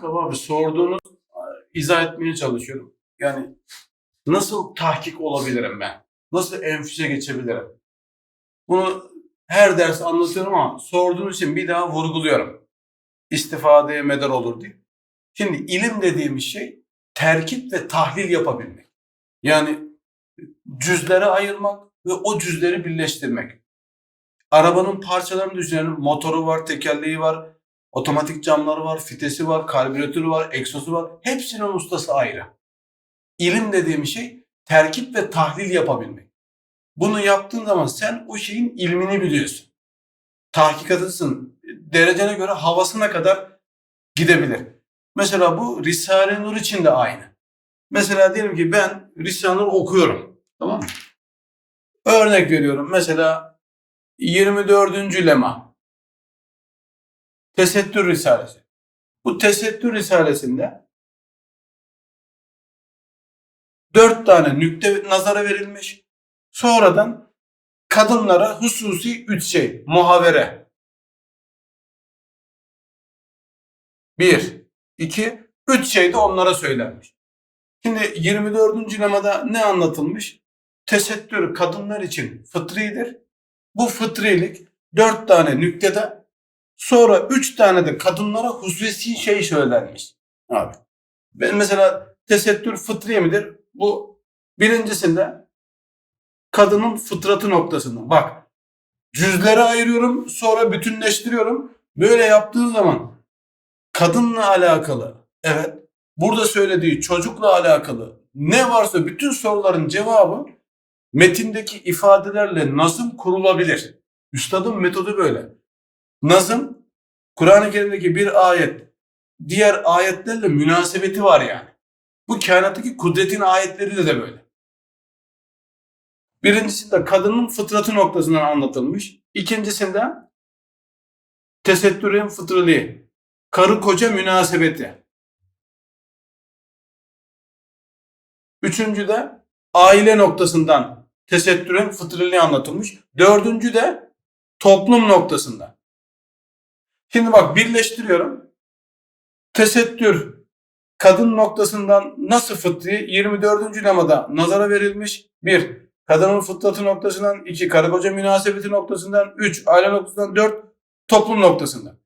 Tabii abi sorduğunuz izah etmeye çalışıyorum. Yani nasıl tahkik olabilirim ben? Nasıl enfüze geçebilirim? Bunu her ders anlatıyorum ama sorduğunuz için bir daha vurguluyorum. İstifadeye medar olur diye. Şimdi ilim dediğimiz şey terkip ve tahlil yapabilmek. Yani cüzlere ayırmak ve o cüzleri birleştirmek. Arabanın parçalarını düşünelim. Motoru var, tekerleği var, otomatik camları var, fitesi var, karbüratörü var, egzozu var. Hepsinin ustası ayrı. İlim dediğim şey terkip ve tahlil yapabilmek. Bunu yaptığın zaman sen o şeyin ilmini biliyorsun. Tahkikatlısın. Derecene göre havasına kadar gidebilir. Mesela bu Risale-i Nur için de aynı. Mesela diyelim ki ben Risale-i Nur okuyorum. Tamam mı? Örnek veriyorum. Mesela 24. lema. Tesettür Risalesi. Bu Tesettür Risalesi'nde dört tane nükte nazara verilmiş. Sonradan kadınlara hususi üç şey. Muhavere. Bir, iki, üç şey de onlara söylenmiş. Şimdi 24. lemada ne anlatılmış? Tesettür kadınlar için fıtridir. Bu fıtrilik dört tane nüktede sonra üç tane de kadınlara hususi şey söylenmiş. Abi. Ben mesela tesettür fıtri midir? Bu birincisinde kadının fıtratı noktasında. Bak cüzlere ayırıyorum sonra bütünleştiriyorum. Böyle yaptığın zaman kadınla alakalı evet burada söylediği çocukla alakalı ne varsa bütün soruların cevabı metindeki ifadelerle nazım kurulabilir. Üstadın metodu böyle. Nazım Kur'an-ı Kerim'deki bir ayet diğer ayetlerle münasebeti var yani. Bu kainattaki kudretin ayetleri de, de böyle. Birincisinde kadının fıtratı noktasından anlatılmış. İkincisinde tesettürün fıtriliği, karı koca münasebeti. Üçüncüde aile noktasından tesettürün fıtriliği anlatılmış. Dördüncü de toplum noktasında. Şimdi bak birleştiriyorum. Tesettür kadın noktasından nasıl fıtri 24. lemada nazara verilmiş. Bir, kadının fıtratı noktasından iki, karı koca münasebeti noktasından üç, aile noktasından dört, toplum noktasından.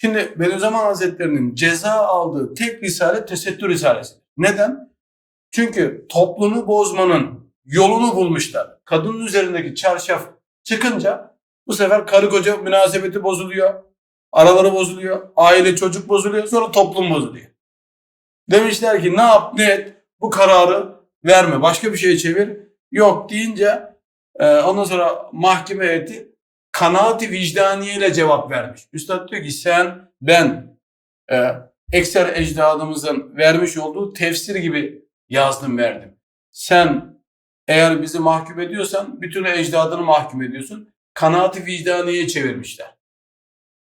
Şimdi Bediüzzaman Hazretleri'nin ceza aldığı tek risale tesettür risalesi. Neden? Çünkü toplumu bozmanın yolunu bulmuşlar. Kadının üzerindeki çarşaf çıkınca bu sefer karı koca münasebeti bozuluyor. Araları bozuluyor. Aile çocuk bozuluyor. Sonra toplum bozuluyor. Demişler ki ne yap ne et bu kararı verme. Başka bir şey çevir. Yok deyince e, ondan sonra mahkeme heyeti kanaati vicdaniyeyle cevap vermiş. Üstad diyor ki sen ben e, ekser ecdadımızın vermiş olduğu tefsir gibi yazdım verdim. Sen eğer bizi mahkum ediyorsan bütün ecdadını mahkum ediyorsun. Kanaati vicdaniye çevirmişler.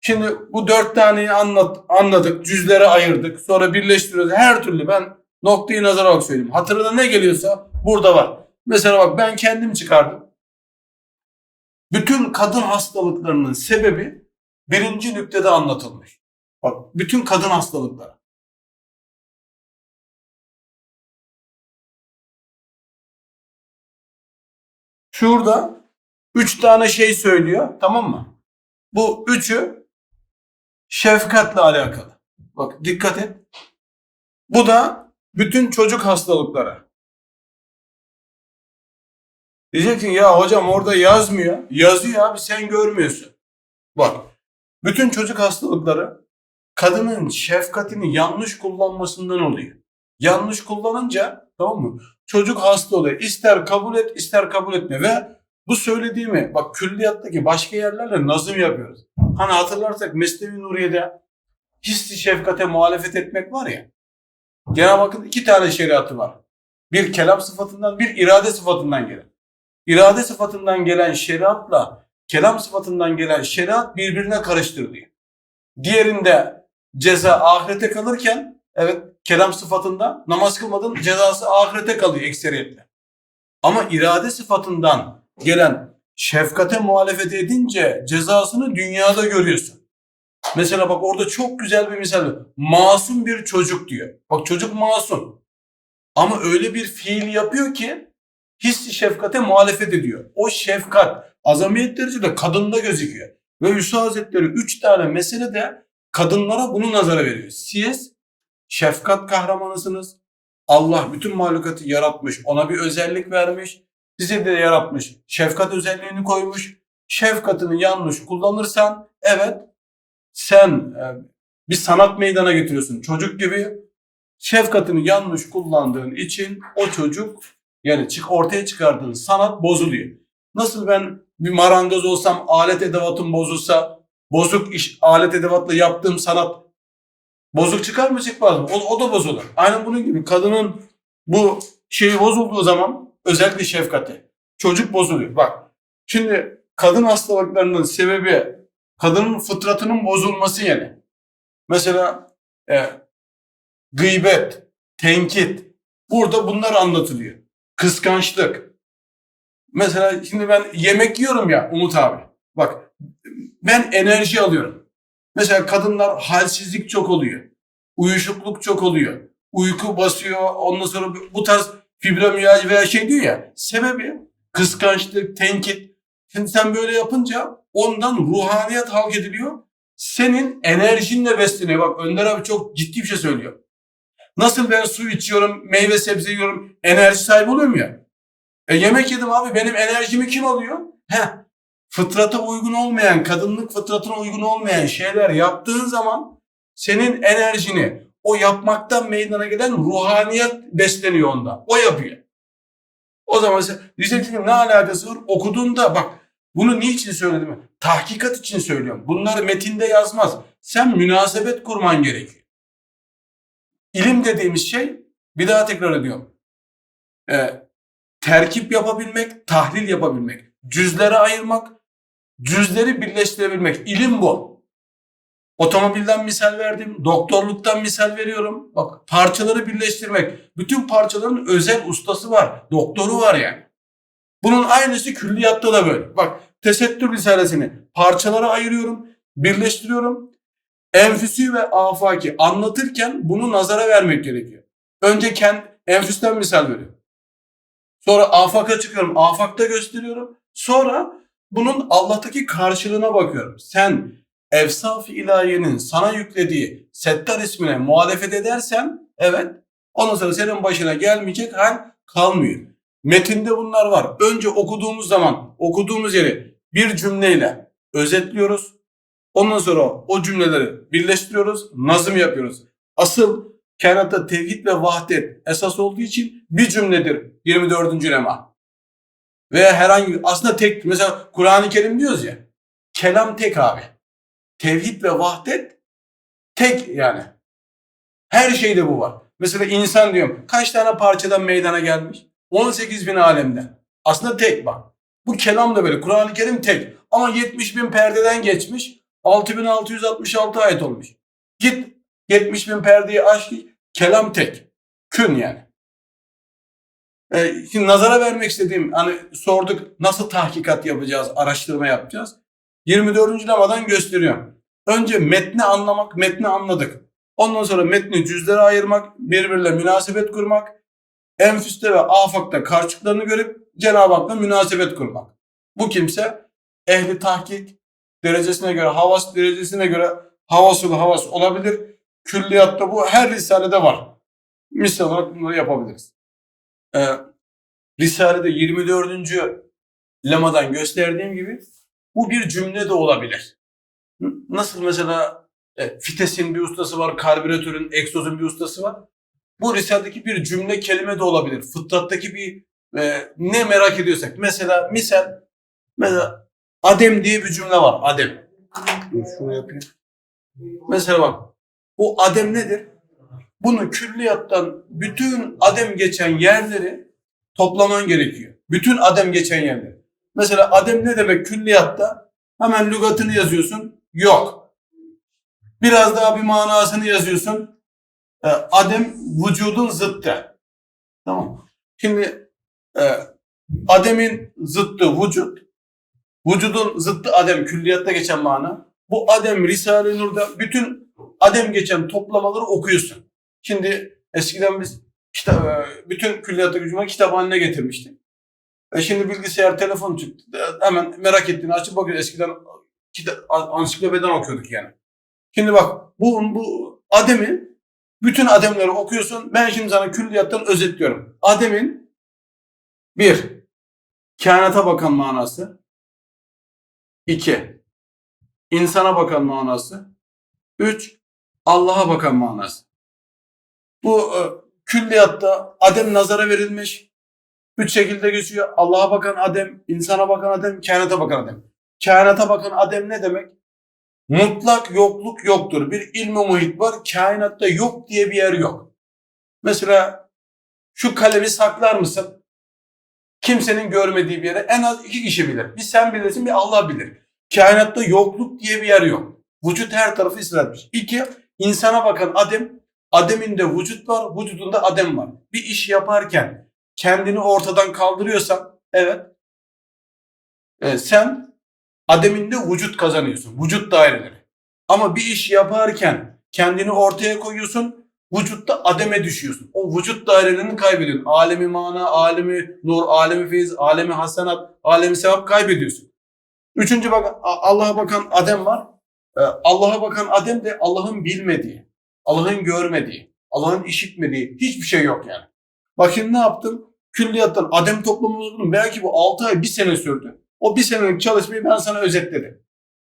Şimdi bu dört taneyi anlat, anladık, cüzlere ayırdık, sonra birleştiriyoruz. Her türlü ben noktayı nazar olarak söyleyeyim. Hatırına ne geliyorsa burada var. Mesela bak ben kendim çıkardım. Bütün kadın hastalıklarının sebebi birinci nüktede anlatılmış. Bak bütün kadın hastalıkları. Şurada üç tane şey söylüyor tamam mı? Bu üçü şefkatle alakalı. Bak dikkat et. Bu da bütün çocuk hastalıkları. Diyeceksin ya hocam orada yazmıyor. Yazıyor abi sen görmüyorsun. Bak bütün çocuk hastalıkları kadının şefkatini yanlış kullanmasından oluyor. Yanlış kullanınca tamam mı? Çocuk hasta oluyor. İster kabul et ister kabul etme ve bu söylediğimi bak külliyattaki başka yerlerle nazım yapıyoruz. Hani hatırlarsak Mesnevi Nuriye'de hissi şefkate muhalefet etmek var ya. Cenab-ı Hakk'ın iki tane şeriatı var. Bir kelam sıfatından bir irade sıfatından gelen. İrade sıfatından gelen şeriatla kelam sıfatından gelen şeriat birbirine karıştırılıyor. Diğerinde ceza ahirete kalırken evet kelam sıfatında namaz kılmadın cezası ahirete kalıyor ekseriyetle. Ama irade sıfatından gelen şefkate muhalefet edince cezasını dünyada görüyorsun. Mesela bak orada çok güzel bir misal. Masum bir çocuk diyor. Bak çocuk masum. Ama öyle bir fiil yapıyor ki hissi şefkate muhalefet ediyor. O şefkat azamiyet derecede kadında gözüküyor. Ve Yusuf Hazretleri üç tane meselede kadınlara bunu nazara veriyor. Siz şefkat kahramanısınız. Allah bütün mahlukatı yaratmış. Ona bir özellik vermiş. Size de yaratmış. Şefkat özelliğini koymuş. Şefkatini yanlış kullanırsan evet sen e, bir sanat meydana getiriyorsun. Çocuk gibi şefkatini yanlış kullandığın için o çocuk yani çık ortaya çıkardığın sanat bozuluyor. Nasıl ben bir marangoz olsam alet edevatım bozulsa bozuk iş alet edevatla yaptığım sanat bozuk çıkar mı çıkmaz mı? O, o da bozulur. Aynen bunun gibi kadının bu şeyi bozulduğu zaman özellikle şefkati. Çocuk bozuluyor. Bak şimdi kadın hastalıklarının sebebi kadının fıtratının bozulması yani. Mesela e, gıybet, tenkit. Burada bunlar anlatılıyor. Kıskançlık. Mesela şimdi ben yemek yiyorum ya Umut abi. Bak ben enerji alıyorum. Mesela kadınlar halsizlik çok oluyor. Uyuşukluk çok oluyor. Uyku basıyor. Ondan sonra bu tarz fibromiyalji veya şey diyor ya. Sebebi kıskançlık, tenkit. Şimdi sen böyle yapınca ondan ruhaniyet halk ediliyor. Senin enerjinle besleniyor. Bak Önder abi çok ciddi bir şey söylüyor. Nasıl ben su içiyorum, meyve sebze yiyorum, enerji sahibi oluyorum ya. E yemek yedim abi benim enerjimi kim alıyor? Heh, fıtrata uygun olmayan, kadınlık fıtratına uygun olmayan şeyler yaptığın zaman senin enerjini, o yapmaktan meydana gelen ruhaniyet besleniyor onda. O yapıyor. O zaman sen diyeceksin ne alakası var? Okuduğunda bak bunu niçin söyledim? Tahkikat için söylüyorum. Bunları metinde yazmaz. Sen münasebet kurman gerekiyor. İlim dediğimiz şey bir daha tekrar ediyorum. Ee, terkip yapabilmek, tahlil yapabilmek, cüzlere ayırmak, cüzleri birleştirebilmek. İlim bu. Otomobilden misal verdim, doktorluktan misal veriyorum. Bak parçaları birleştirmek. Bütün parçaların özel ustası var, doktoru var yani. Bunun aynısı külliyatta da böyle. Bak tesettür risalesini parçalara ayırıyorum, birleştiriyorum. Enfüsü ve afaki anlatırken bunu nazara vermek gerekiyor. Önce kend, enfüsten misal veriyorum. Sonra afaka çıkıyorum, afakta gösteriyorum. Sonra bunun Allah'taki karşılığına bakıyorum. Sen Efsaf-ı ilahiyenin sana yüklediği Settar ismine muhalefet edersen evet ondan sonra senin başına gelmeyecek hal kalmıyor. Metinde bunlar var. Önce okuduğumuz zaman okuduğumuz yeri bir cümleyle özetliyoruz. Ondan sonra o cümleleri birleştiriyoruz, nazım yapıyoruz. Asıl kainatta tevhid ve vahdet esas olduğu için bir cümledir 24. lema. Veya herhangi aslında tek mesela Kur'an-ı Kerim diyoruz ya kelam tek abi. Tevhid ve vahdet tek yani. Her şeyde bu var. Mesela insan diyorum kaç tane parçadan meydana gelmiş? 18 bin alemden. Aslında tek bak. Bu kelam da böyle. Kur'an-ı Kerim tek. Ama 70 bin perdeden geçmiş. 6666 ayet olmuş. Git 70 bin perdeyi aç. Kelam tek. Kün yani. Ee, şimdi nazara vermek istediğim hani sorduk nasıl tahkikat yapacağız, araştırma yapacağız. 24. lemadan gösteriyorum. Önce metni anlamak, metni anladık. Ondan sonra metni cüzlere ayırmak, birbirle münasebet kurmak, enfüste ve afakta karşılıklarını görüp Cenab-ı Hak'la münasebet kurmak. Bu kimse ehli tahkik derecesine göre, havas derecesine göre havasul havas olabilir. Külliyatta bu her risalede var. Misal olarak bunları yapabiliriz. Ee, Risale'de 24. lemadan gösterdiğim gibi bu bir cümle de olabilir. Nasıl mesela e, fitesin bir ustası var, karbüratörün, egzozun bir ustası var. Bu Risale'deki bir cümle kelime de olabilir. Fıtrattaki bir e, ne merak ediyorsak. Mesela misal mesela Adem diye bir cümle var. Adem. Dur şunu yapayım. Mesela bak. Bu Adem nedir? Bunu külliyattan bütün Adem geçen yerleri toplaman gerekiyor. Bütün Adem geçen yerleri. Mesela Adem ne demek külliyatta? Hemen lügatını yazıyorsun. Yok. Biraz daha bir manasını yazıyorsun. E, Adem vücudun zıttı. Tamam. Şimdi e, Adem'in zıttı vücut. Vücudun zıttı Adem külliyatta geçen mana. bu Adem Risale-i Nur'da bütün Adem geçen toplamaları okuyorsun. Şimdi eskiden biz kitap, e, bütün külliyatta gücüme kitap haline getirmiştik. E şimdi bilgisayar, telefon çıktı. Hemen merak ettiğini açıp bakıyor. Eskiden kitap, ansiklopediden okuyorduk yani. Şimdi bak bu, bu Adem'i bütün Ademleri okuyorsun. Ben şimdi sana külliyattan özetliyorum. Adem'in bir, kainata bakan manası. iki, insana bakan manası. Üç, Allah'a bakan manası. Bu e, külliyatta Adem nazara verilmiş. Üç şekilde geçiyor. Allah'a bakan Adem, insana bakan Adem, kainata bakan Adem. Kainata bakan Adem ne demek? Mutlak yokluk yoktur. Bir ilmi muhit var. Kainatta yok diye bir yer yok. Mesela şu kalemi saklar mısın? Kimsenin görmediği bir yere en az iki kişi bilir. Bir sen bilirsin bir Allah bilir. Kainatta yokluk diye bir yer yok. Vücut her tarafı ısrar etmiş. İki, insana bakan Adem, Adem'in de vücut var, vücudunda Adem var. Bir iş yaparken kendini ortadan kaldırıyorsan, evet, e, sen Adem'in de vücut kazanıyorsun. Vücut daireleri. Ama bir iş yaparken kendini ortaya koyuyorsun. Vücutta ademe düşüyorsun. O vücut dairelerini kaybediyorsun. Alemi mana, alemi nur, alemi feyiz, alemi hasenat, alemi sevap kaybediyorsun. Üçüncü bak Allah'a bakan Adem var. Ee, Allah'a bakan Adem de Allah'ın bilmediği, Allah'ın görmediği, Allah'ın işitmediği hiçbir şey yok yani. Bak şimdi ne yaptım? Külliyattan Adem toplamını buldum. Belki bu 6 ay, bir sene sürdü. O bir senelik çalışmayı ben sana özetledim.